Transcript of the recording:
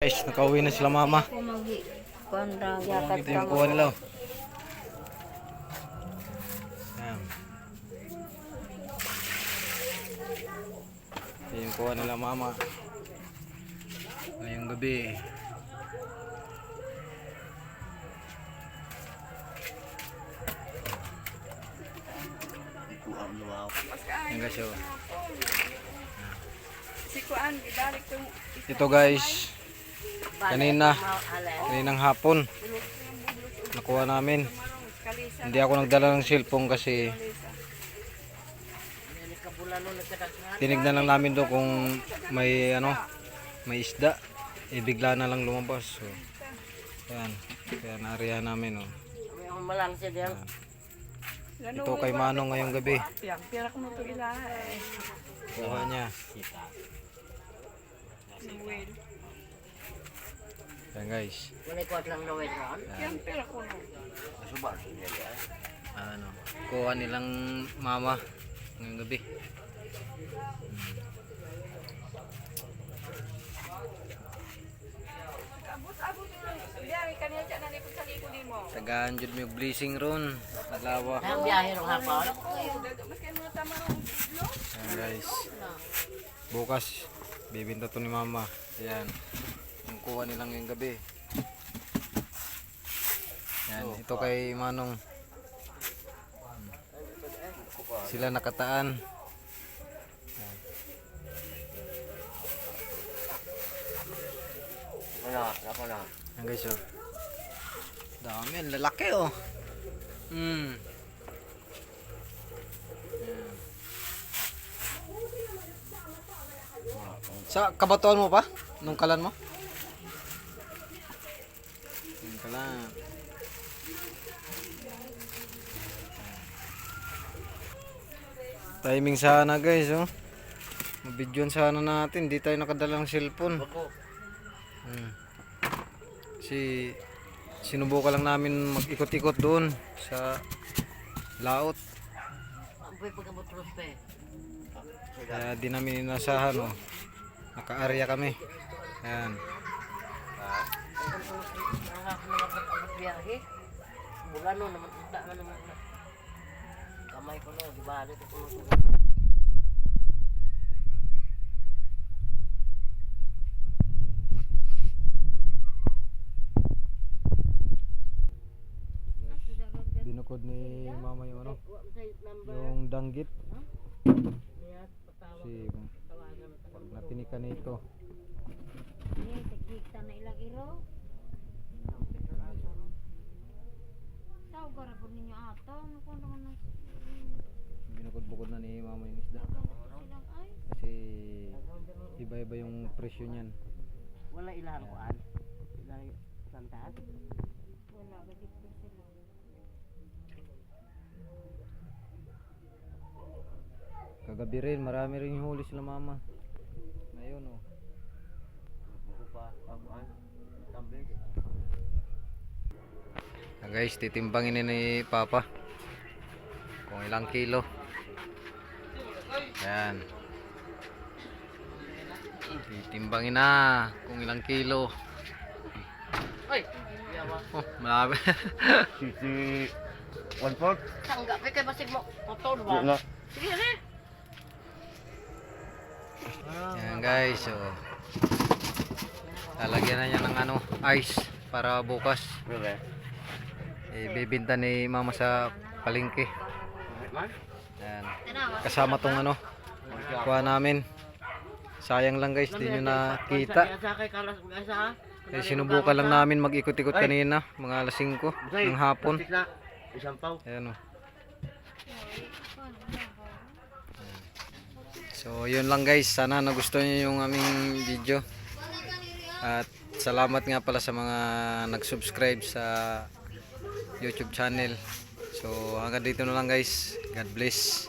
Guys, nakauwi na sila mama. Ito yung kuha nila. oh. Ayan. Ito yung kuha nila mama. Ngayong gabi. Ayan guys, oh. Ito guys, kanina, kaninang hapon, nakuha namin. Hindi ako nagdala ng cellphone kasi tinignan lang namin doon kung may ano, may isda. Eh bigla na lang lumabas. So, ayan, kaya naarihan namin. Oh. Ito kay Manong ngayong gabi. Kuha niya. Ayan guys. Wala ko lang na wait ron. yang pirak ko no. Ano, kuha nilang mama ngayong gabi. Na. Tagaan jud may blessing ron. Alawa. Ang biyahe rong hapon. Ayan guys. Bukas, bibinta to ni mama. Ayan. Yung kuha nilang yung gabi. Ayan. Ito kay Manong. Sila nakataan. Wala, ako na. Ayan guys oh. Dami, ang lalaki oh. Hmm. Sa kabatuan mo pa? Nung kalan mo? Kalan. Timing sana guys oh. Mabidyon sana natin, di tayo nakadala ng cellphone. Hmm. Si sinubukan lang namin mag-ikot-ikot doon sa laot. Kaya di namin inasahan oh. Naka-area kami. Ayan. Ang hapon na mag biyahe. Bulan no naman isda man naman. Kamay ko no, di ba? Dito ko Binukod ni mama yung ano, yung danggit. Si pag natinikan nito. Ni sekita na ilang iro. Po ninyo ato, nakuha naman ng Binukod-bukod na ni mama yung isda. Kasi iba-iba yung presyo niyan. Wala ilahan ko an. Ilahan santaan. Wala ba di po sila. Kagabi rin, marami rin yung huli sila mama. Guys, titimbangin ni ni Papa. Kung ilang kilo. Yan. Titimbangin na kung ilang kilo. Ay, yawa. Oh, marami. Sisi one fourth. Tanggap kay basig mo. Motor ba? Sige ni. Yan guys, so lalagyan na niya ng ano, ice para bukas. Really? Ibibinta ni mama sa palengke. Man? Yan. Kasama tong ano, kuha namin. Sayang lang guys, di nyo nakita. Ha. Eh, sinubukan lang namin mag-ikot-ikot kanina, mga alas 5 ng hapon. Ayan o. So, yun lang guys. Sana nagustuhan nyo yung aming video. At salamat nga pala sa mga nag-subscribe sa YouTube channel. So, hanggang dito na lang guys. God bless.